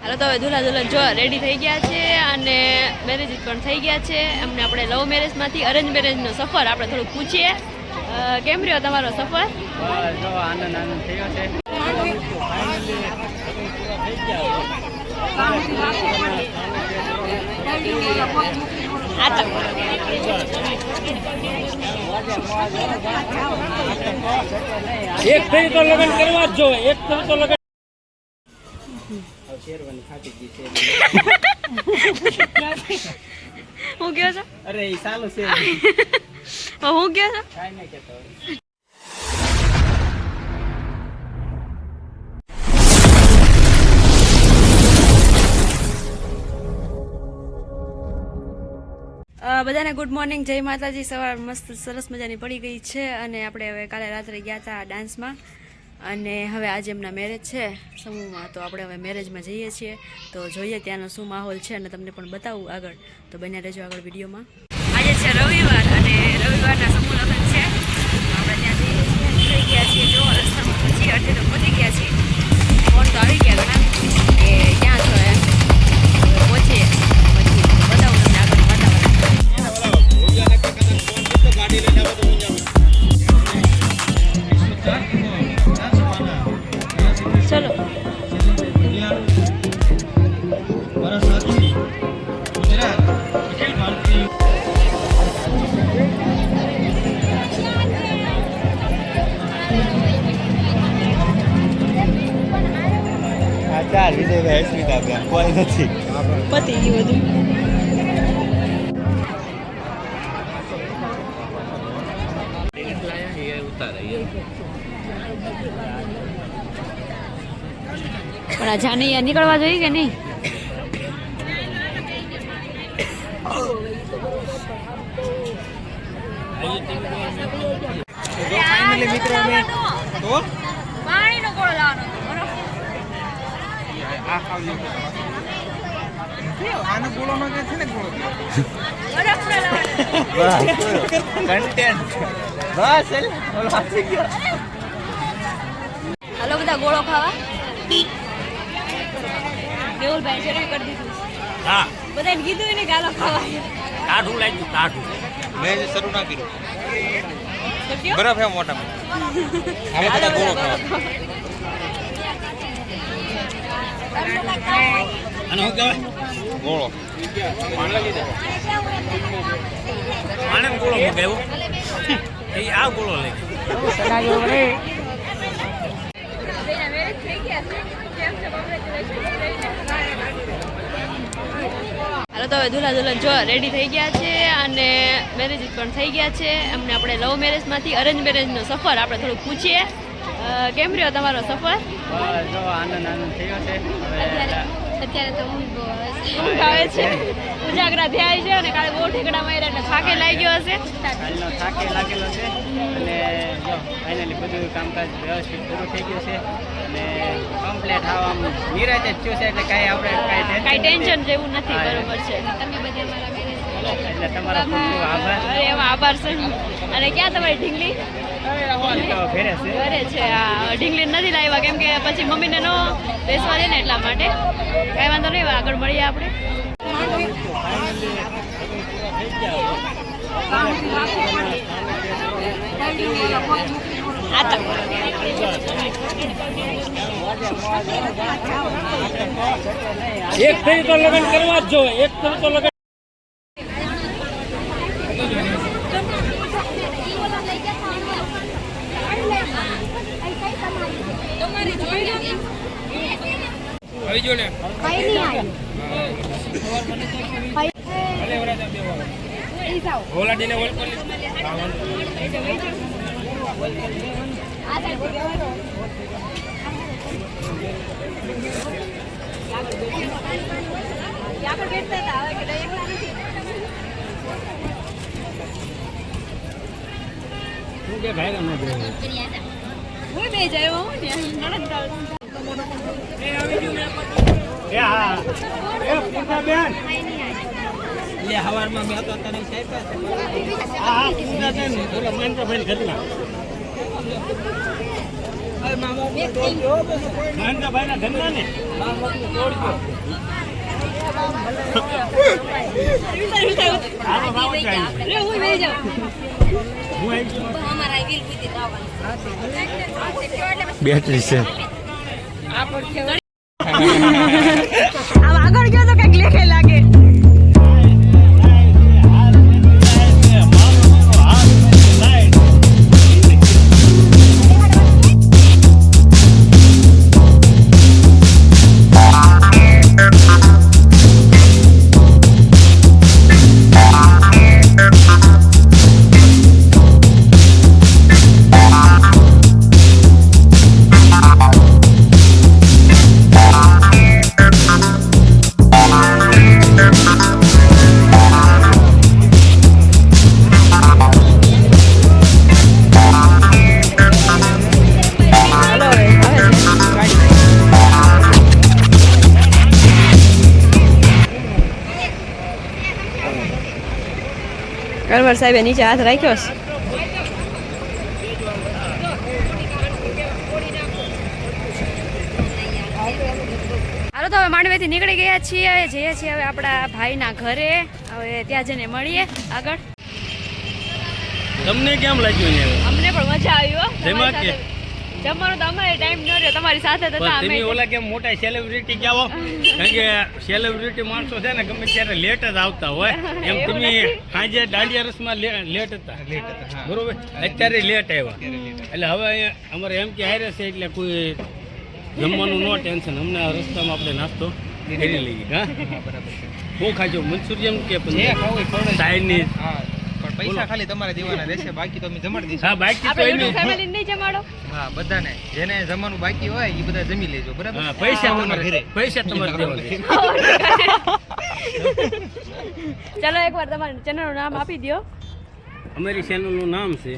હાલો તો હવે દુલ્હા દુલ્હન જો રેડી થઈ ગયા છે અને મેરેજ પણ થઈ ગયા છે. અમને આપણે લવ મેરેજમાંથી અરેન્જ મેરેજનો સફર આપણે થોડુંક પૂછીએ. કેમ રહ્યો તમારો સફર? આનંદ આનંદ થયો છે. એક થઈ તો લગ્ન કરવા જ જો એક થઈ તો લગ્ન હું ગયો છો? અરે એ ચાલુ છે. હું ગયો છો? બધાને ગુડ મોર્નિંગ જય માતાજી. સવાર મસ્ત સરસ મજાની પડી ગઈ છે અને આપણે હવે કાલે રાત્રે ગયા હતા ડાન્સમાં. અને હવે આજે એમના મેરેજ છે. સમૂહમાં તો આપણે હવે મેરેજમાં જઈએ છીએ. તો જોઈએ ત્યાંનો શું માહોલ છે અને તમને પણ બતાવું આગળ. તો બન્યા રહેજો આગળ વિડીયોમાં. આજે છે રવિવાર અને રવિવારના સમૂહ લગ્ન છે. આપણે ત્યાં જઈએ છીએ. ગયા છીએ. જો રસ્તામાં પહોંચી અડધે તો પહોંચી ગયા છીએ. ફોન તો આવી ગયા ઘણા. કોઈ નથી. પતી ગયું બધું. પણ આ જાનૈયા નીકળવા જોઈએ કે નહીં? મિત્રો અમે તો પાણીનો ગોળો લાવવાનો આ ખાવજો આનો ગોળો કે છે ને ગોળો કન્ટેન્ટ બસ એલ હાથી ગયો હાલો બધા ગોળો ખાવા? દેવુલભાઈ શરૂ કરી દીધું હા. બધાને કીધું ને ગાલો ખાવા. કાઢું લાગ્યું કાઢું. મેં શરૂ ના કર્યું. હે મોટા બધા ગોળો ખાવા. અને હું કહેવાય? ગોળો. આણંદ ગોળો મગાવ્યો એ આ ગોળો લઈ હાલો, તો હવે દુલ્હા દુલ્હન જો રેડી થઈ ગયા છે અને મેરેજ પણ થઈ ગયા છે. અમને આપણે લવ મેરેજમાંથી અરેન્જ મેરેજનો સફર આપણે થોડુંક પૂછીએ. કેમ રહ્યો તમારો સફર? જો આનંદ આનંદ થયો છે. અત્યારે તો ઊંઘ આવે છે. ઉજાગરા થયા છે અને કાલે બહુ ઠેકડા માર્યા એટલે થાકે લાગ્યો હશે. કાલનો થાકે લાગેલો છે. અને જો ફાઇનલી બધું કામકાજ વ્યવસ્થિત પૂરું થઈ ગયું છે. અને કમ્પ્લેટ આવા નિરાજ જ થયું છે એટલે કાંઈ આપણે કાંઈ કાંઈ ટેન્શન જેવું નથી બરોબર છે. એટલે તમારો ખૂબ ખૂબ આભાર. એમાં આભાર છે. અને ક્યાં તમારી ઢીંગલી? ઘરે છે આ ઢીંગલી નથી લાવ્યા, કેમ કે પછી મમ્મીને નો બેસવા દે ને એટલા માટે. કાંઈ વાંધો નહીં આગળ મળીએ આપણે. એક તો લગ્ન કરવા જ જો એક તો લગ્ન આવી જો ને હોલાડીને વોલ કરી શું કે ભાઈ ગમે હું બે જાય હું ને નણંદ એ હા. એ પૂજા બેન. એટલે હવારમાં મેં તો તને સાહેબ હા હા પૂજા બેન ઓલા મહેન્દ્રભાઈ બેટરી છે. ગરબર સાહેબે નીચે હાથ રાખ્યો છે હાલો તો હવે માંડવેથી નીકળી ગયા છીએ. હવે જઈએ છીએ હવે આપણા ભાઈના ઘરે. હવે ત્યાં જઈને મળીએ. આગળ. તમને કેમ લાગ્યું અમને પણ મજા આવી હો. જમવાનો તો અમારે ટાઈમ ન રહ્યો. તમારી સાથે તો અમે ઓલા કેમ મોટા સેલિબ્રિટી ક્યાં કારણ કે સેલિબ્રિટી માણસો છે ને ગમે ત્યારે લેટ જ આવતા હોય. એમ તમે. સાંજે દાંડિયા રસમાં લેટ હતા. બરોબર? અત્યારે લેટ આવ્યા. એટલે હવે અમારે એમ કે હારે છે એટલે કોઈ જમવાનું નો ટેન્શન અમને રસ્તામાં આપણે નાસ્તો કરી લઈએ. હા? હું ખાજો. મંચુરિયમ કે ચાઇનીઝ પૈસા ખાલી તમારે દેવાના રહેશે બાકી તો અમે જમાડી દઈશું. હા બાકી તો એનું ફેમિલી નહીં જમાડો. હા બધાને. જેને જમવાનું બાકી હોય એ બધા જમી લેજો બરાબર? હા પૈસા તમારા ઘરે. પૈસા તમારે દેવાના ચલો એકવાર તમારી ચેનલનું નામ આપી દો અમારી ચેનલનું નામ છે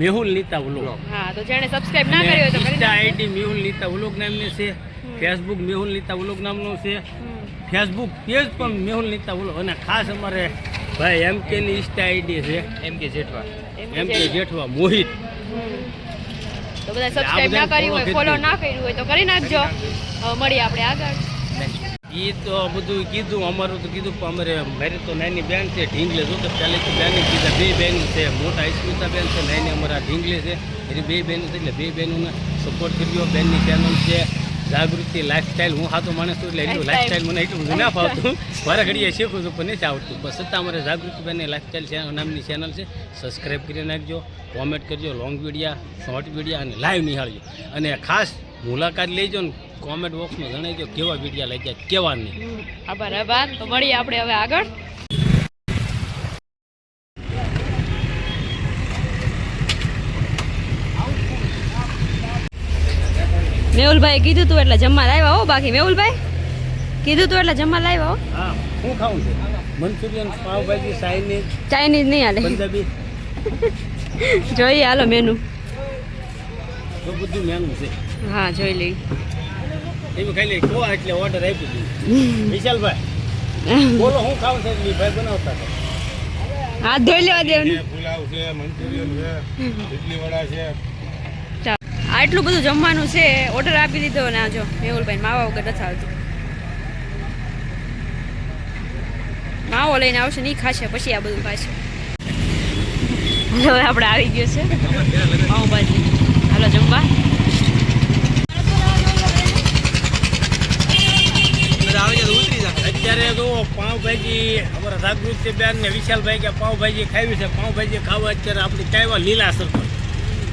મેહુલ નીતા વ્લોગ. હા તો જેણે સબસ્ક્રાઇબ ના કર્યો હોય તો કરી આઈડી મેહુલ નીતા વ્લોગ નામની છે. ફેસબુક મેહુલ નીતા વ્લોગ નામનું છે. ફેસબુક પેજ પણ મેહુલ નીતા વ્લોગ. અને ખાસ અમારે ભાઈ એમ કે ની ઇન્સ્ટા આઈડી છે. એમ કે જેઠવા. એમ કે જેઠવા. મોહિત. તો બધા સબસ્ક્રાઇબ ના કર્યું હોય ફોલો કરી. ના કર્યું હોય તો કરી નાખજો. મળીએ આપણે આગળ. એ તો બધું કીધું અમારું તો કીધું પણ અમારે મારી તો નાની બેન છે ઢીંગલે જો કે પહેલેથી બેન કીધા બે બેન છે મોટા ઈસ્મિતા બેન છે નાની અમારા ઢીંગલે છે. એની બે બેન છે એટલે બે બહેનોને સપોર્ટ કર્યો બેનની ચેનલ છે. જાગૃતિ લાઈફસ્ટાઈલ હું હાથો માણસ છું એટલે એટલું લાઈફસ્ટાઈલ મને એટલું ના ફાવતું. મારા ઘડીએ શીખું છું પણ નથી આવડતું. પણ છતાં અમારે જાગૃતિભાઈની લાઈફસ્ટાઈલ ચેનલ નામની ચેનલ છે. સબસ્ક્રાઈબ કરી નાખજો કોમેન્ટ કરજો લોંગ વિડીયા શોર્ટ વિડીયા અને લાઈવ નિહાળજો. અને ખાસ મુલાકાત લેજો ને કોમેન્ટ બોક્સમાં જણાવજો કેવા વિડીયા લાગ્યા કેવા નહીં. આભાર આભાર. તો મળીએ આપણે હવે આગળ. મેહુલભાઈ કીધું તું એટલે જમવા લાવ્યા હો બાકી. મેહુલભાઈ કીધું તું એટલે જમવા લાવ્યા હો. હા હું ખાઉં છું. Manchurian pav bhaji Chinese. ચાઇનીઝ નહીં હાલે. પંજાબી. જોઈએ હાલો મેનુ તો બધું મેનુ છે. હા જોઈ લઈ એવું ખાલી કહો એટલે ઓર્ડર આપી દીધું વિશાલભાઈ બોલો હું ખાઉં છું ભાઈ બનાવતા હાથ ધોઈ લેવા દેવાનું. પુલાવ છે મંચુરિયન છે ઇડલી વડા છે. આટલું બધું જમવાનું છે ઓર્ડર આપી દીધો ને આજો મેહુલભાઈ માવા વગર નથી આવતું. માવો લઈને આવશે નહીં ખાશે, પછી આ બધું ખાશે. હવે આપણે આવી ગયો છે. પાઉંભાજી. હાલો, જમવા. આવી તો પાઉંભાજી અત્યારે અમારા જાગૃતિ બેન ને વિશાલભાઈ કે પાઉંભાજી ખાવી છે. પાઉંભાજી ખાવા અત્યારે આપણે કાંઈ લીલા સર્કલ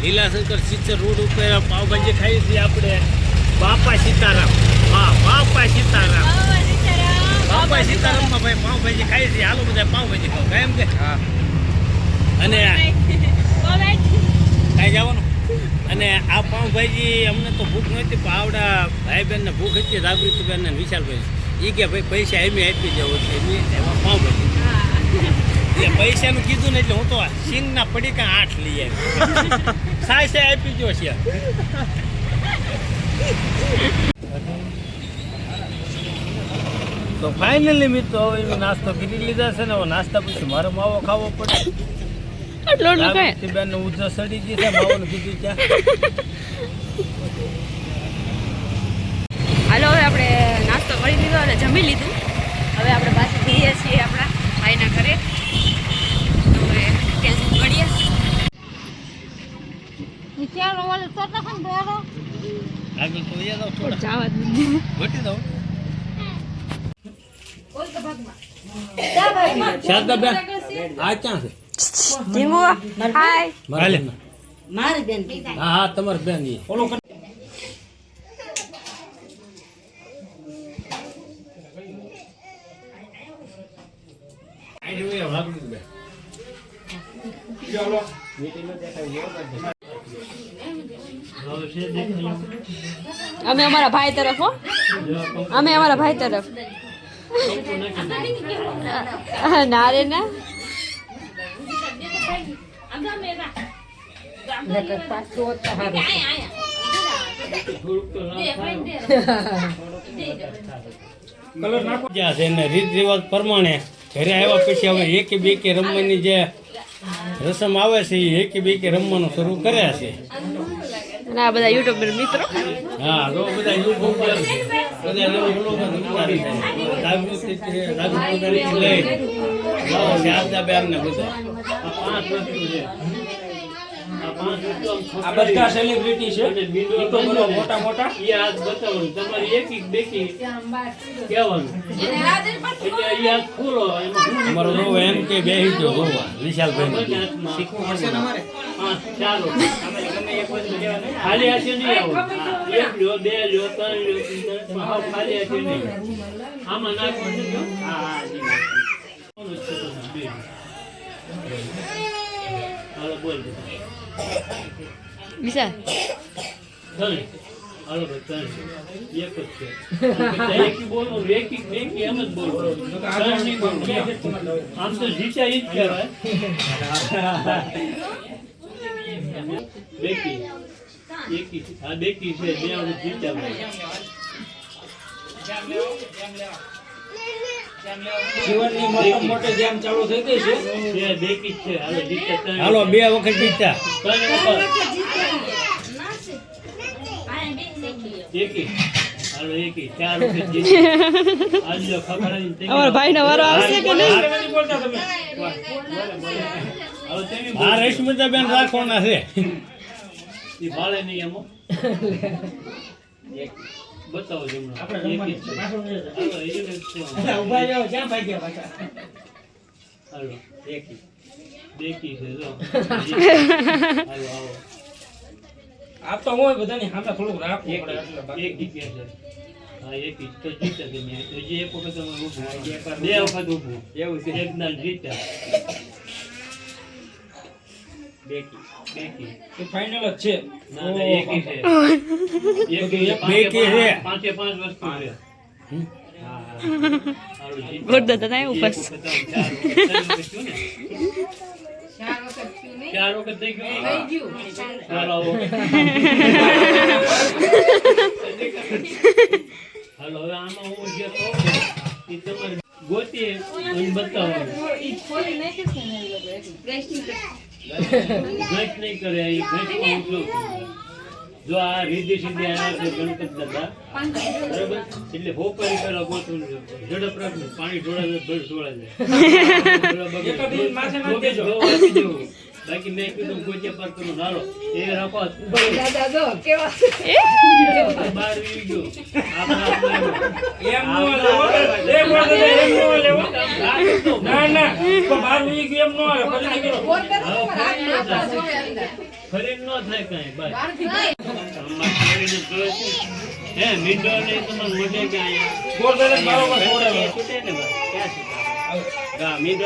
લીલા સર્કલ સિત્તેર રોડ ઉપર પાવભાજી ખાઈ છીએ આપણે. બાપા સીતારામ. હા બાપા સીતારામ. બાપા સીતારામમાં ભાઈ પાવભાજી ખાઈ છીએ. હાલો બધા પાવભાજી ખાવ કેમ એમ કે? હા. અને કાંઈ જવાનું. અને આ પાઉંભાજી અમને તો ભૂખ નહોતી પણ આવડા ભાઈ બહેનને ભૂખ હતી જાગૃતિ બેન ને વિશાલભાઈ. એ કે ભાઈ પૈસા એમ આપી દેવો છે. એમ એમાં પાઉંભાજી એ પૈસાનું કીધું ને એટલે હું તો સિંગના પડીકા આઠ લઈ આવી. સાય સાય આપી ગયો છે. તો ફાઇનલી મિત્રો હવે એનો નાસ્તો કરી લીધા છે ને હવે નાસ્તા પછી મારો માવો ખાવો પડે. આટલો આટલું કઈ? બેન ઉજો સડી ગઈ છે માવાનું કીધું ત્યાં હાલો હવે આપણે નાસ્તો કરી લીધો અને જમી લીધું. હવે આપણે પાછી જઈએ છીએ આપણા ભાઈના ઘરે તો હવે ત્યાં સુધી મળીએ આગળ તો વયા જાઓ થોડા. જવા જ ઘટી દઉં. શારદા બેન આ ક્યાં છે? ધીમુ હાય. મારે મારી બેન હા હા તમારી બેન ઈ. ઓલો અમે અમારા ભાઈ તરફ હો. અમે અમારા ભાઈ તરફ. ના રે ના. જ્યાં છે ને રીત રિવાજ પ્રમાણે ઘરે આવ્યા પછી હવે એકે બે કે રમવાની જે રસમ આવે છે એ એકે બે કે રમવાનું શરૂ કર્યા છે. અને આ બધા યુટ્યુબર મિત્રો. હા તો બધા યુટ્યુબ બધા બધા. આ પાંચ વસ્તુ છે. આ પાંચ વસ્તુ આમ આ બધા સેલિબ્રિટી છે. મોટા મોટા. એ બતાવવાનું તમારે એક એક બેકી કહેવાનું. એટલે એ હાથ ખોલો અમારો જોવો એમ કે બેહી ગયો જોવા વિશાલભાઈ હા ચાલો. ખાલી હાથે નહીં આવો એક લ્યો બે લ્યો ત્રણ ખાલી હાથે નહીં આમાં નાખવાનું જો હા હા છે એમ જ બોલો. આમ તો જીત્યા ઈ જ કહેવાય બેકી એકી આ બેકી. છે બે જીત્યા ભાઈ જીવનની મોટી મોટી જેમ ચાલુ થઈ ગઈ છે. બે બેકી છે. હાલો જીત્યા હાલો બે વખત જીત્યા એકી હાલો એકી ચાર વખત જીત્યા આજ લો ખબર આવી ને અમારા વારો આવશે કે નહીં? નથી બોલતા તમે. આ રેશમિતા બેન રાખવાના છે. એ ભાળે નહીં એમાં બતાવો જમણો આપણે હાલો, એને જ છે. ઊભા જાઓ ક્યાં ભાગ્યા પાછા? હાલો એકી બેકી છે જો. હાલો આવો. આ તો હોય બધાની સામે થોડુંક રાખવું પડે એટલે એક બાકી એકી છે. હા એક તો જીતે કે તો જે એક વખત તમે ઊભું બે વખત ઊભું. એવું છે. એક ના જીત્યા બેકી બેકી ફાઇનલ જ છે ના ના એકી છે એકી એક પાંચે બેકી છે. પાંચ- પાંચે પાંચ વસ્તુ છે હા, હા. હારું, જીત્યા. ગોરદા તો ના ઉપાસ. એક વખત આમ ચાર વખત, ત્રણ વખત થયું ને? ચાર વખત થઈ ગયું ચાલો આવો. હાલો હવે આમાં હું જે કહું ને, એ તમારે ગોતી અને બતાવવાનું ઘટ નહીં કરે એ હું જોઉં જો આ રીધી સિદ્ધિ આવ્યા છે ગણપત દાદા બરાબર? એટલે હોપરી પેલા ગોઠવું ઝડપ રાખવું પાણી ઢોળાવે ભર ઢોળાય જ. બાકી મેં કીધું ગોચિયા પર તમે નાલો એ રાખો બહાર વી ગયો. આપણા એમ નો લેવો એ બોલ એમ નો લેવો ના ના તો બહાર વહી ગયું એમ નો આવે ફરી નીકળો ફરી ન થાય કાંઈ બાય આમાં છોડીને જોયે છે. હે મીંડો ને તમારે મોઢે કે ગોળ દરે બરાબર છોડે ને બસ ક્યાં મીંડો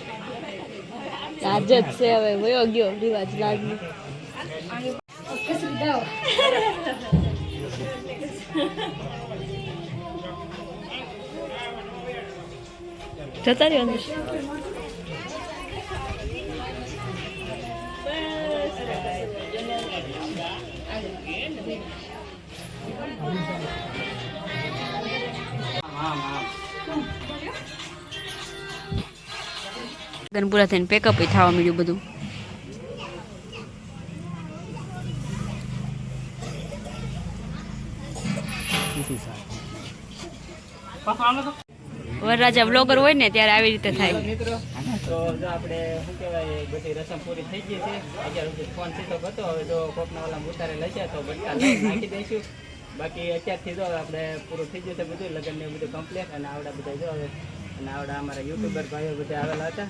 લાજ જ છે હવે વયો ગયો રિવાજ લાજનો. જતા રહ્યો અંદર હા હા. લગ્ન પૂરા થઈને પેકઅપ થવા મળ્યું બધું. વરરાજા બ્લોગર હોય ને ત્યારે આવી રીતે થાય. તો આપણે, શું કહેવાય બધી રસમ પૂરી થઈ ગઈ છે. અત્યાર ફોન સીધો હતો હવે જો કોકના ઓલા ઉતારે લેશે તો બટકા લઈ નાખી દઈશું. બાકી અત્યારથી જો આપણે પૂરું થઈ ગયું છે બધું લગ્ન ને બધું કમ્પ્લીટ અને આવડા બધા જો હવે, અને આવડા અમારા યુટ્યુબર ભાઈઓ બધા આવેલા હતા.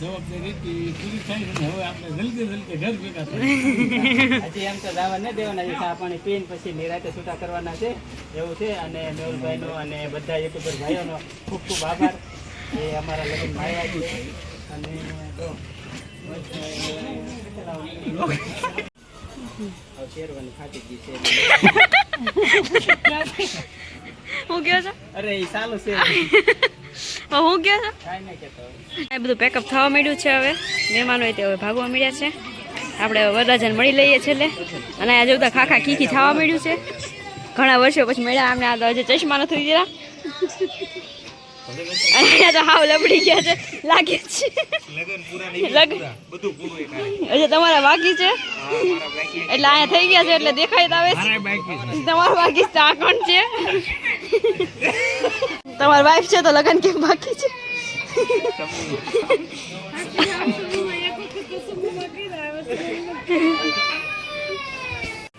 નાખીએ હજી એમ તો દાવા ન દેવાના છે ચા પાણી પીને પછી નિરાતે છૂટા કરવાના છે એવું છે. અને મેહુલભાઈનો અને બધા યુટ્યુબર ભાઈઓનો ખૂબ ખૂબ આભાર. એ અમારા લગ્ન આવ્યા છે. અને હવે શેરવાની ફાટી ગઈ છે હું ગયો છો? અરે એ ચાલુ છે. હવે હું ગયો છો? એ બધું પેકઅપ થવા માંડ્યું છે હવે. મહેમાનો હોય તે હવે ભાગવા મળ્યા છે. આપણે વરરાજન મળી લઈએ છેલ્લે. અને આ જોતા ખાખા ખીખી થવા માંડ્યું છે. ઘણા વર્ષો પછી મળ્યા અમને આ તો હજી ચશ્મા નથી ગયા અહીંયા તો હાવ લબડી ગયા છે. લાગે છે. હજી તમારા બાકી છે? એટલે અહીંયા થઈ ગયા છે એટલે દેખાય આવે છે. તમારું બાકી છે આ કોણ છે? તમારી વાઈફ છે તો લગન કેમ બાકી છે?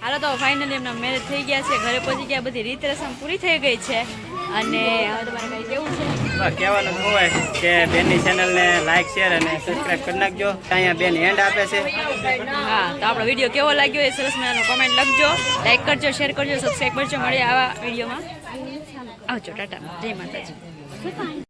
હાલો તો ફાઇનલી એમના મેરેજ થઈ ગયા છે. ઘરે પહોંચી ગયા બધી રીત રસમ પૂરી થઈ ગઈ છે. અને હવે તમારે કઈ કેવું છે? કહેવાનું શું હોય કે બેનની ચેનલને લાઈક શેર અને સબસ્ક્રાઈબ કરી નાખજો. અહીંયા બેન હેન્ડ આપે છે. હા તો આપણો વીડિયો કેવો લાગ્યો એ સરસ મજાનો કોમેન્ટ લખજો. લાઈક કરજો શેર કરજો સબસ્ક્રાઈબ કરજો. મળીએ આવા વિડીયોમાં આવજો ટાટા. જય માતાજી.